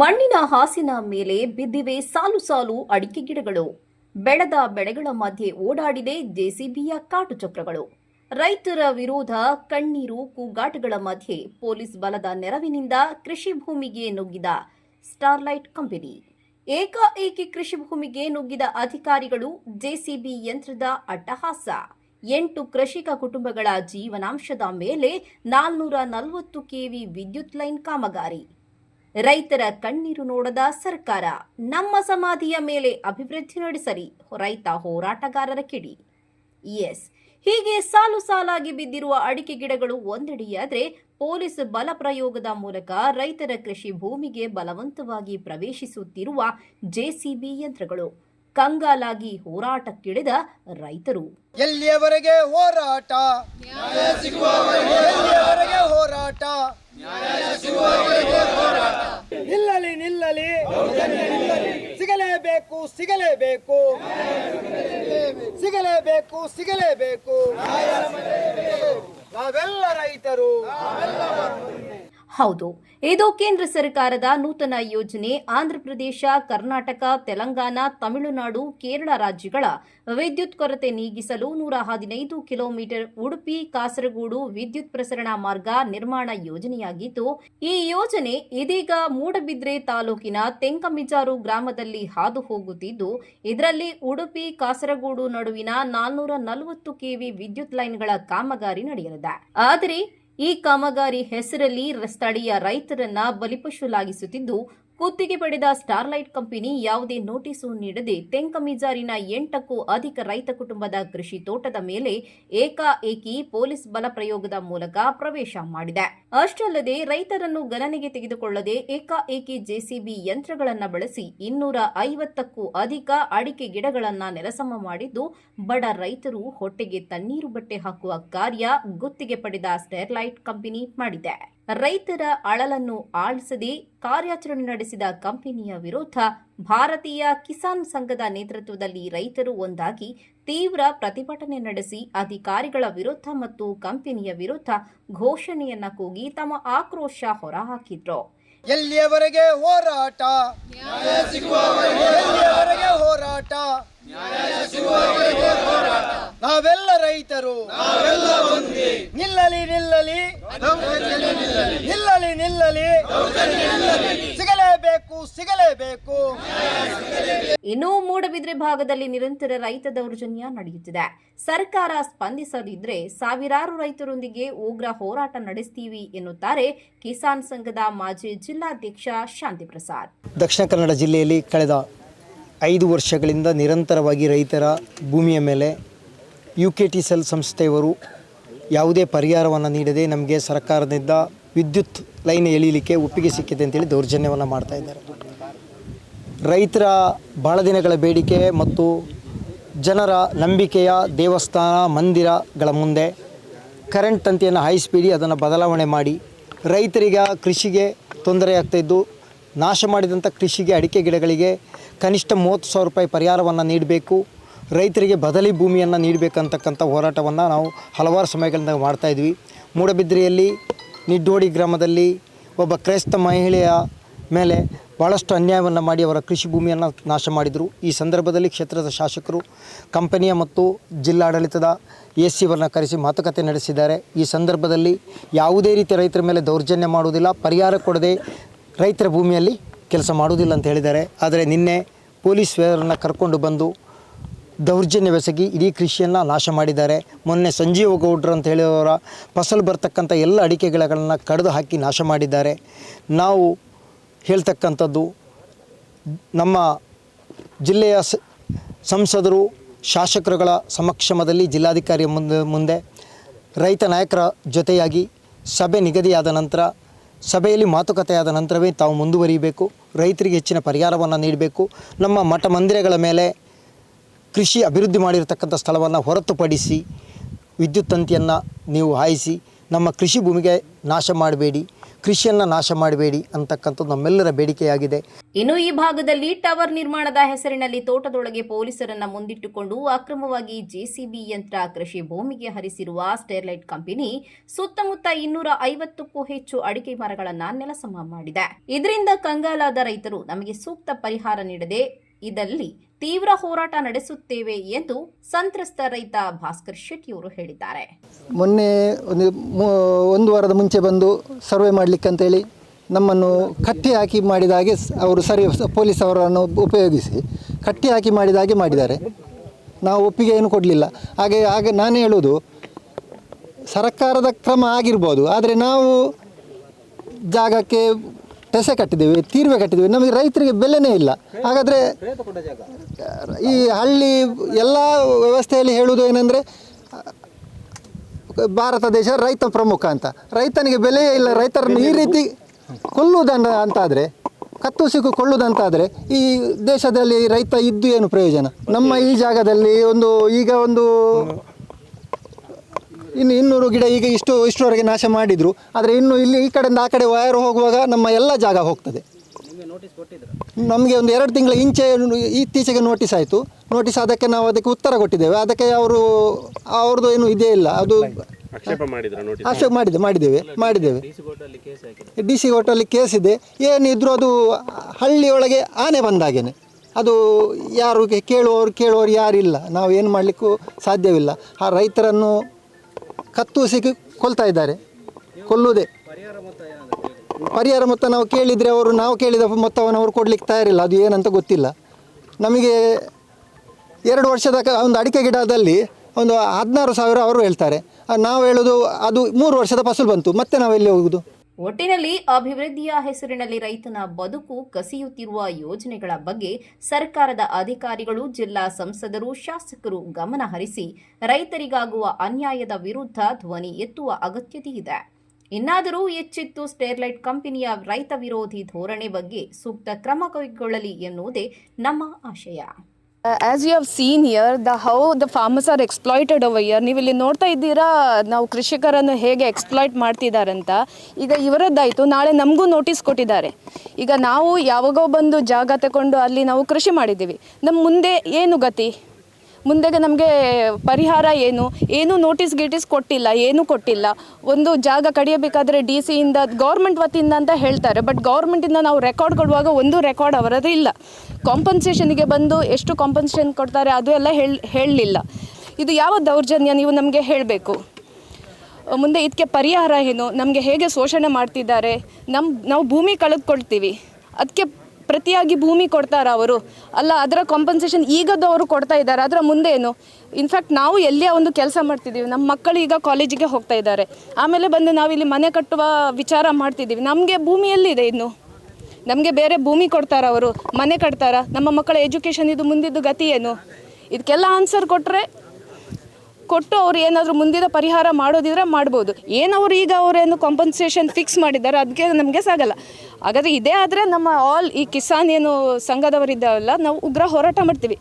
ಮಣ್ಣಿನ ಹಾಸಿನ ಮೇಲೆ ಬಿದ್ದಿವೆ ಸಾಲು ಸಾಲು ಅಡಿಕೆ ಗಿಡಗಳು. ಬೆಳೆದ ಬೆಳೆಗಳ ಮಧ್ಯೆ ಓಡಾಡಿದೆ ಜೆಸಿಬಿಯ ಕಾಟು ಚಕ್ರಗಳು. ರೈತರ ವಿರೋಧ ಕಣ್ಣೀರು ಕೂಗಾಟಗಳ ಮಧ್ಯೆ ಪೊಲೀಸ್ ಬಲದ ನೆರವಿನಿಂದ ಕೃಷಿ ಭೂಮಿಗೆ ನುಗ್ಗಿದ ಸ್ಟಾರ್ಲೈಟ್ ಕಂಪನಿ. ಏಕಾಏಕಿ ಕೃಷಿ ಭೂಮಿಗೆ ನುಗ್ಗಿದ ಅಧಿಕಾರಿಗಳು ಜೆಸಿಬಿ ಯಂತ್ರದ ಅಟ್ಟಹಾಸ. ಎಂಟು ಕೃಷಿಕ ಕುಟುಂಬಗಳ ಜೀವನಾಂಶದ ಮೇಲೆ ನಾಲ್ನೂರ ನಲವತ್ತು ಕೆವಿ ವಿದ್ಯುತ್ ಲೈನ್ ಕಾಮಗಾರಿ. ರೈತರ ಕಣ್ಣೀರು ನೋಡದ ಸರ್ಕಾರ ನಮ್ಮ ಸಮಾಧಿಯ ಮೇಲೆ ಅಭಿವೃದ್ಧಿ ನಡೆಸರಿ ರೈತ ಹೋರಾಟಗಾರರ ಕಿಡಿ. ಎಸ್. ಹೀಗೆ ಸಾಲು ಸಾಲಾಗಿ ಬಿದ್ದಿರುವ ಅಡಿಕೆ ಗಿಡಗಳು ಒಂದೆಡೆಯಾದ್ರೆ ಪೊಲೀಸ್ ಬಲ ಪ್ರಯೋಗದ ಮೂಲಕ ರೈತರ ಕೃಷಿ ಭೂಮಿಗೆ ಬಲವಂತವಾಗಿ ಪ್ರವೇಶಿಸುತ್ತಿರುವ ಜೆಸಿಬಿ ಯಂತ್ರಗಳು. ಕಂಗಾಲಾಗಿ ಹೋರಾಟಕ್ಕಿಳಿದ ರೈತರು. ಎಲ್ಲಿಯವರೆಗೆ ಹೋರಾಟ? ಹೋರಾಟ? ನಿಲ್ಲಲಿ ನಿಲ್ಲಲಿ. ಸಿಗಲೇಬೇಕು ಸಿಗಲೇಬೇಕು. ಸಿಗಲೇಬೇಕು ಸಿಗಲೇಬೇಕು. ನಾವೆಲ್ಲ ರೈತರು. ಹೌದು. ಇದು ಕೇಂದ್ರ ಸರ್ಕಾರದ ನೂತನ ಯೋಜನೆ ಆಂಧ್ರಪ್ರದೇಶ, ಕರ್ನಾಟಕ, ತೆಲಂಗಾಣ, ತಮಿಳುನಾಡು, ಕೇರಳ ರಾಜ್ಯಗಳ ವಿದ್ಯುತ್ ಕೊರತೆ ನೀಗಿಸಲು ನೂರ ಹದಿನೈದು ಕಿಲೋಮೀಟರ್ ಉಡುಪಿ, ಕಾಸರಗೋಡು ವಿದ್ಯುತ್ ಪ್ರಸರಣ ಮಾರ್ಗ ನಿರ್ಮಾಣ ಯೋಜನೆಯಾಗಿದ್ದು, ಈ ಯೋಜನೆ ಇದೀಗ ಮೂಡಬಿದ್ರೆ ತಾಲೂಕಿನ ತೆಂಕಮಿಜಾರು ಗ್ರಾಮದಲ್ಲಿ ಹಾದು ಹೋಗುತ್ತಿದ್ದು, ಇದರಲ್ಲಿ ಉಡುಪಿ, ಕಾಸರಗೋಡು ನಡುವಿನ ನಾಲ್ನೂರ ನಲವತ್ತು ಕೆವಿ ವಿದ್ಯುತ್ ಲೈನ್ಗಳ ಕಾಮಗಾರಿ ನಡೆಯಲಿದೆ. ಆದರೆ ಈ ಕಾಮಗಾರಿ ಹೆಸರಲ್ಲಿ ಸ್ಥಳೀಯ ರೈತರನ್ನ ಬಲಿಪಶುಲಾಗಿಸುತ್ತಿದ್ದು ಗುತ್ತಿಗೆ ಪಡೆದ ಸ್ಟಾರ್ಲೈಟ್ ಕಂಪನಿ ಯಾವುದೇ ನೋಟಿಸು ನೀಡದೆ ತೆಂಕಮಿಜಾರಿನ ಎಂಟಕ್ಕೂ ಅಧಿಕ ರೈತ ಕುಟುಂಬದ ಕೃಷಿ ತೋಟದ ಮೇಲೆ ಏಕಾಏಕಿ ಪೊಲೀಸ್ ಬಲ ಪ್ರಯೋಗದ ಮೂಲಕ ಪ್ರವೇಶ ಮಾಡಿದೆ. ಅಷ್ಟಲ್ಲದೆ ರೈತರನ್ನು ಗಣನೆಗೆ ತೆಗೆದುಕೊಳ್ಳದೆ ಏಕಾಏಕಿ ಜೆಸಿಬಿ ಯಂತ್ರಗಳನ್ನು ಬಳಸಿ ಇನ್ನೂರ ಐವತ್ತಕ್ಕೂ ಅಧಿಕ ಅಡಿಕೆ ಗಿಡಗಳನ್ನು ನೆಲಸಮ ಮಾಡಿದ್ದು ಬಡ ರೈತರು ಹೊಟ್ಟೆಗೆ ತಣ್ಣೀರು ಬಟ್ಟೆ ಹಾಕುವ ಕಾರ್ಯ ಗುತ್ತಿಗೆ ಪಡೆದ ಸ್ಟೆರ್ಲೈಟ್ ಕಂಪನಿ ಮಾಡಿದೆ. ರೈತರ ಅಳಲನ್ನು ಆಳಿಸದೆ ಕಾರ್ಯಾಚರಣೆ ನಡೆಸಿದ ಕಂಪನಿಯ ವಿರುದ್ಧ ಭಾರತೀಯ ಕಿಸಾನ್ ಸಂಘದ ನೇತೃತ್ವದಲ್ಲಿ ರೈತರು ಒಂದಾಗಿ ತೀವ್ರ ಪ್ರತಿಭಟನೆ ನಡೆಸಿ ಅಧಿಕಾರಿಗಳ ವಿರುದ್ಧ ಮತ್ತು ಕಂಪನಿಯ ವಿರುದ್ಧ ಘೋಷಣೆಯನ್ನ ಕೂಗಿ ತಮ್ಮ ಆಕ್ರೋಶ ಹೊರಹಾಕಿದ್ರು. ಎಲ್ಲಿಯವರೆಗೆ ಹೋರಾಟ? ಹೋರಾಟ? ನಾವೆಲ್ಲ ರೈತರು. ನಿಲ್ಲಲಿ ನಿಲ್ಲಲಿ. ನಿಲ್ಲಲಿ. ನಿಲ್ಲಲಿ ಸಿಗಲೇಬೇಕು ಸಿಗಲೇಬೇಕು. ಇನ್ನು ಮೂಡಬಿದ್ರೆ ಭಾಗದಲ್ಲಿ ನಿರಂತರ ರೈತ ದೌರ್ಜನ್ಯ ನಡೆಯುತ್ತಿದೆ. ಸರ್ಕಾರ ಸ್ಪಂದಿಸದಿದ್ರೆ ಸಾವಿರಾರು ರೈತರೊಂದಿಗೆ ಉಗ್ರ ಹೋರಾಟ ನಡೆಸ್ತೀವಿ ಎನ್ನುತ್ತಾರೆ ಕಿಸಾನ್ ಸಂಘದ ಮಾಜಿ ಜಿಲ್ಲಾಧ್ಯಕ್ಷ ಶಾಂತಿ ಪ್ರಸಾದ್ ದಕ್ಷಿಣ ಕನ್ನಡ ಜಿಲ್ಲೆಯಲ್ಲಿ ಕಳೆದ ಐದು ವರ್ಷಗಳಿಂದ ನಿರಂತರವಾಗಿ ರೈತರ ಭೂಮಿಯ ಮೇಲೆ ಯು ಕೆ ಟಿ ಸೆಲ್ ಸಂಸ್ಥೆಯವರು ಯಾವುದೇ ಪರಿಹಾರವನ್ನು ನೀಡದೆ ನಮಗೆ ಸರ್ಕಾರದಿಂದ ವಿದ್ಯುತ್ ಲೈನ್ ಎಳೀಲಿಕ್ಕೆ ಒಪ್ಪಿಗೆ ಸಿಕ್ಕಿದೆ ಅಂತೇಳಿ ದೌರ್ಜನ್ಯವನ್ನು ಮಾಡ್ತಾ ಇದ್ದಾರೆ. ರೈತರ ಬಹಳ ದಿನಗಳ ಬೇಡಿಕೆ ಮತ್ತು ಜನರ ನಂಬಿಕೆಯ ದೇವಸ್ಥಾನ, ಮಂದಿರಗಳ ಮುಂದೆ ಕರೆಂಟ್ ತಂತಿಯನ್ನು ಹೈ ಸ್ಪೀಡಿ ಅದನ್ನು ಬದಲಾವಣೆ ಮಾಡಿ. ರೈತರಿಗೆ, ಕೃಷಿಗೆ ತೊಂದರೆ ಆಗ್ತಾಯಿದ್ದು ನಾಶ ಮಾಡಿದಂಥ ಕೃಷಿಗೆ, ಅಡಿಕೆ ಗಿಡಗಳಿಗೆ ಕನಿಷ್ಠ ಮೂವತ್ತು ಸಾವಿರ ರೂಪಾಯಿ ಪರಿಹಾರವನ್ನು ನೀಡಬೇಕು. ರೈತರಿಗೆ ಬದಲಿ ಭೂಮಿಯನ್ನು ನೀಡಬೇಕಂತಕ್ಕಂಥ ಹೋರಾಟವನ್ನು ನಾವು ಹಲವಾರು ಸಮಯಗಳಿಂದ ಮಾಡ್ತಾಯಿದ್ವಿ ಮೂಡಬಿದ್ರಿಯಲ್ಲಿ ನಿಡ್ಡೋಡಿ ಗ್ರಾಮದಲ್ಲಿ ಒಬ್ಬ ಕ್ರೈಸ್ತ ಮಹಿಳೆಯ ಮೇಲೆ ಭಾಳಷ್ಟು ಅನ್ಯಾಯವನ್ನು ಮಾಡಿ ಅವರ ಕೃಷಿ ಭೂಮಿಯನ್ನು ನಾಶ ಮಾಡಿದರು. ಈ ಸಂದರ್ಭದಲ್ಲಿ ಕ್ಷೇತ್ರದ ಶಾಸಕರು, ಕಂಪನಿಯ ಮತ್ತು ಜಿಲ್ಲಾಡಳಿತದ ಎ ಸಿವರನ್ನ ಕರೆಸಿ ಮಾತುಕತೆ ನಡೆಸಿದ್ದಾರೆ. ಈ ಸಂದರ್ಭದಲ್ಲಿ ಯಾವುದೇ ರೀತಿ ರೈತರ ಮೇಲೆ ದೌರ್ಜನ್ಯ ಮಾಡುವುದಿಲ್ಲ, ಪರಿಹಾರ ಕೊಡದೆ ರೈತರ ಭೂಮಿಯಲ್ಲಿ ಕೆಲಸ ಮಾಡುವುದಿಲ್ಲ ಅಂತ ಹೇಳಿದ್ದಾರೆ. ಆದರೆ ನಿನ್ನೆ ಪೊಲೀಸ್ ವೇರನ್ನು ಕರ್ಕೊಂಡು ಬಂದು ದೌರ್ಜನ್ಯವೆಸಗಿ ಇಡೀ ಕೃಷಿಯನ್ನು ನಾಶ ಮಾಡಿದ್ದಾರೆ. ಮೊನ್ನೆ ಸಂಜೀವ ಗೌಡ್ರು ಅಂತ ಹೇಳಿದವರ ಫಸಲು ಬರ್ತಕ್ಕಂಥ ಎಲ್ಲ ಅಡಿಕೆ ಗಿಡಗಳನ್ನು ಕಡಿದು ಹಾಕಿ ನಾಶ ಮಾಡಿದ್ದಾರೆ. ನಾವು ಹೇಳ್ತಕ್ಕಂಥದ್ದು ನಮ್ಮ ಜಿಲ್ಲೆಯ ಸಂಸದರು, ಶಾಸಕರುಗಳ ಸಮಕ್ಷಮದಲ್ಲಿ ಜಿಲ್ಲಾಧಿಕಾರಿಯ ಮುಂದೆ ಮುಂದೆ ರೈತ ನಾಯಕರ ಜೊತೆಯಾಗಿ ಸಭೆ ನಿಗದಿಯಾದ ನಂತರ, ಸಭೆಯಲ್ಲಿ ಮಾತುಕತೆಯಾದ ನಂತರವೇ ತಾವು ಮುಂದುವರಿಯಬೇಕು. ರೈತರಿಗೆ ಹೆಚ್ಚಿನ ಪರಿಹಾರವನ್ನು ನೀಡಬೇಕು. ನಮ್ಮ ಮಠ ಮಂದಿರಗಳ ಮೇಲೆ ಕೃಷಿ ಅಭಿವೃದ್ಧಿ ಮಾಡಿರತಕ್ಕಂಥ ಸ್ಥಳವನ್ನು ಹೊರತುಪಡಿಸಿ ವಿದ್ಯುತ್ ತಂತಿಯನ್ನು ನೀವು ಹಾಯಿಸಿ ನಮ್ಮ ಕೃಷಿ ಭೂಮಿಗೆ ನಾಶ ಮಾಡಬೇಡಿ, ಕೃಷಿಯನ್ನು ನಾಶ ಮಾಡಬೇಡಿ ಅಂತಕ್ಕಂಥದ್ದು ನಮ್ಮೆಲ್ಲರ ಬೇಡಿಕೆಯಾಗಿದೆ. ಇನ್ನು ಈ ಭಾಗದಲ್ಲಿ ಟವರ್ ನಿರ್ಮಾಣದ ಹೆಸರಿನಲ್ಲಿ ತೋಟದೊಳಗೆ ಪೊಲೀಸರನ್ನ ಮುಂದಿಟ್ಟುಕೊಂಡು ಅಕ್ರಮವಾಗಿ ಜೆಸಿಬಿ ಯಂತ್ರ ಕೃಷಿ ಭೂಮಿಗೆ ಹರಿಸಿರುವ ಸ್ಟೆರ್ಲೈಟ್ ಕಂಪನಿ ಸುತ್ತಮುತ್ತ ಇನ್ನೂರ ಐವತ್ತಕ್ಕೂ ಹೆಚ್ಚು ಅಡಿಕೆ ಮರಗಳನ್ನ ನೆಲಸಮ ಮಾಡಿದೆ. ಇದರಿಂದ ಕಂಗಾಲಾದ ರೈತರು ನಮಗೆ ಸೂಕ್ತ ಪರಿಹಾರ ನೀಡದೆ ಇದಲ್ಲಿ ತೀವ್ರ ಹೋರಾಟ ನಡೆಸುತ್ತೇವೆ ಎಂದು ಸಂತ್ರಸ್ತ ರೈತ ಭಾಸ್ಕರ್ ಶೆಟ್ಟಿಯವರು ಹೇಳಿದ್ದಾರೆ. ಮೊನ್ನೆ ಒಂದು ಒಂದು ವಾರದ ಮುಂಚೆ ಬಂದು ಸರ್ವೆ ಮಾಡಲಿಕ್ಕೆ ಅಂತೇಳಿ ನಮ್ಮನ್ನು ಕಟ್ಟಿ ಹಾಕಿ ಮಾಡಿದ ಹಾಗೆ ಅವರು ಸರಿ ಪೊಲೀಸ್ ಅವರನ್ನು ಉಪಯೋಗಿಸಿ ಕಟ್ಟಿ ಹಾಕಿ ಮಾಡಿದ ಹಾಗೆ ಮಾಡಿದ್ದಾರೆ. ನಾವು ಒಪ್ಪಿಗೆ ಏನು ಕೊಡಲಿಲ್ಲ. ಹಾಗೆ ಹಾಗೆ ನಾನು ಹೇಳೋದು ಸರ್ಕಾರದ ಕ್ರಮ ಆಗಿರ್ಬೋದು, ಆದರೆ ನಾವು ಜಾಗಕ್ಕೆ ಟೆಸೆ ಕಟ್ಟಿದ್ದೇವೆ, ತೀರ್ವೆ ಕಟ್ಟಿದ್ದೇವೆ. ನಮಗೆ ರೈತರಿಗೆ ಬೆಲೆನೇ ಇಲ್ಲ. ಹಾಗಾದರೆ ಈ ಹಳ್ಳಿ ಎಲ್ಲ ವ್ಯವಸ್ಥೆಯಲ್ಲಿ ಹೇಳುವುದು ಏನಂದರೆ, ಭಾರತ ದೇಶ ರೈತ ಪ್ರಮುಖ ಅಂತ. ರೈತನಿಗೆ ಬೆಲೆಯೇ ಇಲ್ಲ. ರೈತರನ್ನು ಈ ರೀತಿ ಕೊಲ್ಲುವುದನ್ನ ಅಂತಾದರೆ ಕತ್ತುಸಿಕು ಕೊಳ್ಳುವುದಂತಾದರೆ ಈ ದೇಶದಲ್ಲಿ ರೈತ ಇದ್ದು ಏನು ಪ್ರಯೋಜನ? ನಮ್ಮ ಈ ಜಾಗದಲ್ಲಿ ಒಂದು, ಈಗ ಒಂದು ಇನ್ನು ಇನ್ನೂರು ಗಿಡ ಈಗ ಇಷ್ಟು ಇಷ್ಟರವರೆಗೆ ನಾಶ ಮಾಡಿದರು. ಆದರೆ ಇನ್ನು ಇಲ್ಲಿ ಈ ಕಡೆಯಿಂದ ಆ ಕಡೆ ವಯರ್ ಹೋಗುವಾಗ ನಮ್ಮ ಎಲ್ಲ ಜಾಗ ಹೋಗ್ತದೆ. ನಮಗೆ ಒಂದು ಎರಡು ತಿಂಗಳ ಇಂಚೆ ಇತ್ತೀಚೆಗೆ ನೋಟಿಸ್ ಆಯಿತು. ನೋಟಿಸ್ ಅದಕ್ಕೆ ನಾವು ಅದಕ್ಕೆ ಉತ್ತರ ಕೊಟ್ಟಿದ್ದೇವೆ. ಅದಕ್ಕೆ ಅವರು ಅವ್ರದ್ದು ಏನು ಇದೇ ಇಲ್ಲ. ಅದು ಆಕ್ಷೇಪ ಮಾಡಿದ್ರ ನೋಟಿಸ್ ಆಕ್ಷೇಪ ಮಾಡಿದೆ ಮಾಡಿದ್ದೇವೆ ಮಾಡಿದ್ದೇವೆ. ಡಿ ಸಿ ಕೋರ್ಟಲ್ಲಿ ಕೇಸ್ ಇದೆ. ಏನಿದ್ರು ಅದು ಹಳ್ಳಿಯೊಳಗೆ ಆನೆ ಬಂದಾಗೇನೆ ಅದು ಯಾರು ಕೇಳುವವರು ಕೇಳುವವರು ಯಾರಿಲ್ಲ. ನಾವು ಏನು ಮಾಡಲಿಕ್ಕೂ ಸಾಧ್ಯವಿಲ್ಲ. ಆ ರೈತರನ್ನು ಕತ್ತುಸಿಗೆ ಕೊಲ್ತಾ ಇದ್ದಾರೆ. ಕೊಲ್ಲುವುದೇ. ಪರಿಹಾರ ಮೊತ್ತ ನಾವು ಕೇಳಿದರೆ ಅವರು, ನಾವು ಕೇಳಿದ ಮೊತ್ತವನ್ನು ಅವರು ಕೊಡಲಿಕ್ಕೆ ತಯಾರಿಲ್ಲ. ಅದು ಏನಂತ ಗೊತ್ತಿಲ್ಲ. ನಮಗೆ ಎರಡು ವರ್ಷದ ಒಂದು ಅಡಿಕೆ ಗಿಡದಲ್ಲಿ ಒಂದು ಹದಿನಾರು ಸಾವಿರ ಅವರು ಹೇಳ್ತಾರೆ. ನಾವು ಹೇಳೋದು, ಅದು ಮೂರು ವರ್ಷದ ಫಸಲು ಬಂತು. ಮತ್ತೆ ನಾವು ಎಲ್ಲಿ ಹೋಗುದು? ಒಟ್ಟಿನಲ್ಲಿ ಅಭಿವೃದ್ಧಿಯ ಹೆಸರಿನಲ್ಲಿ ರೈತನ ಬದುಕು ಕಸಿಯುತ್ತಿರುವ ಯೋಜನೆಗಳ ಬಗ್ಗೆ ಸರ್ಕಾರದ ಅಧಿಕಾರಿಗಳು, ಜಿಲ್ಲಾ ಸಂಸದರು, ಶಾಸಕರು ಗಮನ ಹರಿಸಿ, ರೈತರಿಗಾಗುವ ಅನ್ಯಾಯದ ವಿರುದ್ಧ ಧ್ವನಿ ಎತ್ತುವ ಅಗತ್ಯತೆ ಇದೆ. ಇನ್ನಾದರೂ ಹೆಚ್ಚಿತ್ತು ಸ್ಟೇರ್ಲೈಟ್ ಕಂಪನಿಯ ರೈತ ವಿರೋಧಿ ಧೋರಣೆ ಬಗ್ಗೆ ಸೂಕ್ತ ಕ್ರಮ ಕೈಗೊಳ್ಳಲಿ ಎನ್ನುವುದೇ ನಮ್ಮ ಆಶಯ. Uh, you you seen year the how the farmers are exploited exploited year. ನೀವು ಇಲ್ಲಿ ನೋಡ್ತಾ ಇದ್ದೀರಾ ನಾವು ಕೃಷಿಕರನ್ನು ಹೇಗೆ ಎಕ್ಸ್ಪ್ಲಾಯ್ಟ್ ಅಂತ ಈಗ ಇವರದ್ದಾಯಿತು ನಾಳೆ ನಮಗೂ ನೋಟಿಸ್ ಕೊಟ್ಟಿದ್ದಾರೆ. ಈಗ ನಾವು ಯಾವಾಗೋ ಬಂದು ಜಾಗ ತಗೊಂಡು ಅಲ್ಲಿ ನಾವು ಕೃಷಿ ಮಾಡಿದ್ದೀವಿ. ನಮ್ಮ ಮುಂದೆ ಏನು ಗತಿ? ಮುಂದೆಗೆ ನಮಗೆ ಪರಿಹಾರ ಏನು? ಏನು ನೋಟಿಸ್ ಗೀಟಿಸ್ ಕೊಟ್ಟಿಲ್ಲ, ಏನೂ ಕೊಟ್ಟಿಲ್ಲ? ಒಂದು ಜಾಗ ಕಡಿಯಬೇಕಾದ್ರೆ ಡಿ ಸಿಯಿಂದ ಗೌರ್ಮೆಂಟ್ ವತಿಯಿಂದ ಅಂತ ಹೇಳ್ತಾರೆ ಬಟ್ ಗೌರ್ಮೆಂಟಿಂದ ನಾವು ರೆಕಾರ್ಡ್ ಕೊಡುವಾಗ ಒಂದು ರೆಕಾರ್ಡ್ ಅವರದ್ದು ಇಲ್ಲ. ಕಾಂಪನ್ಸೇಷನ್ಗೆ ಬಂದು ಎಷ್ಟು ಕಾಂಪನ್ಸೇಷನ್ ಕೊಡ್ತಾರೆ ಅದು ಎಲ್ಲ ಹೇಳ, ಹೇಳಲಿಲ್ಲ. ಇದು ಯಾವ ದೌರ್ಜನ್ಯ ನೀವು ನಮಗೆ ಹೇಳಬೇಕು? ಮುಂದೆ ಇದಕ್ಕೆ ಪರಿಹಾರ ಏನು? ನಮಗೆ ಹೇಗೆ ಶೋಷಣೆ ಮಾಡ್ತಿದ್ದಾರೆ? ನಮ್ಮ ನಾವು ಭೂಮಿ ಕಳೆದುಕೊಳ್ತೀವಿ. ಅದಕ್ಕೆ ಪ್ರತಿಯಾಗಿ ಭೂಮಿ ಕೊಡ್ತಾರ ಅವರು. ಅಲ್ಲ, ಅದರ ಕಾಂಪನ್ಸೇಷನ್ ಈಗದ್ದು ಅವರು ಕೊಡ್ತಾ ಇದ್ದಾರೆ. ಅದರ ಮುಂದೆ ಏನು? ಇನ್ಫ್ಯಾಕ್ಟ್ ನಾವು ಎಲ್ಲಿಯ ಒಂದು ಕೆಲಸ ಮಾಡ್ತಿದ್ದೀವಿ, ನಮ್ಮ ಮಕ್ಕಳು ಈಗ ಕಾಲೇಜಿಗೆ ಹೋಗ್ತಾ ಇದ್ದಾರೆ. ಆಮೇಲೆ ಬಂದು ನಾವಿಲ್ಲಿ ಮನೆ ಕಟ್ಟುವ ವಿಚಾರ ಮಾಡ್ತಿದ್ದೀವಿ. ನಮಗೆ ಭೂಮಿ ಎಲ್ಲಿದೆ ಇನ್ನು? ನಮಗೆ ಬೇರೆ ಭೂಮಿ ಕೊಡ್ತಾರ ಅವರು. ಮನೆ ಕಟ್ತಾರ. ನಮ್ಮ ಮಕ್ಕಳ ಎಜುಕೇಷನ್ ಇದು ಮುಂದಿದ್ದು ಗತಿ ಏನು? ಇದಕ್ಕೆಲ್ಲ ಆನ್ಸರ್ ಕೊಟ್ಟರೆ ಕೊಟ್ಟು ಅವ್ರು ಏನಾದರೂ ಮುಂದಿನ ಪರಿಹಾರ ಮಾಡೋದಿದ್ರೆ ಮಾಡ್ಬೋದು. ಏನು ಅವ್ರು ಈಗ ಅವರೇನು ಕಾಂಪನ್ಸೇಷನ್ ಫಿಕ್ಸ್ ಮಾಡಿದ್ದಾರೆ ಅದಕ್ಕೆ ನಮಗೆ ಸಾಗಲ್ಲ. ಹಾಗಾದರೆ ಇದೇ ಆದರೆ ನಮ್ಮ ಆಲ್ ಈ ಕಿಸಾನ್ ಏನು ಸಂಘದವರಿದ್ದಾವಲ್ಲ, ನಾವು ಉಗ್ರ ಹೋರಾಟ ಮಾಡ್ತೀವಿ.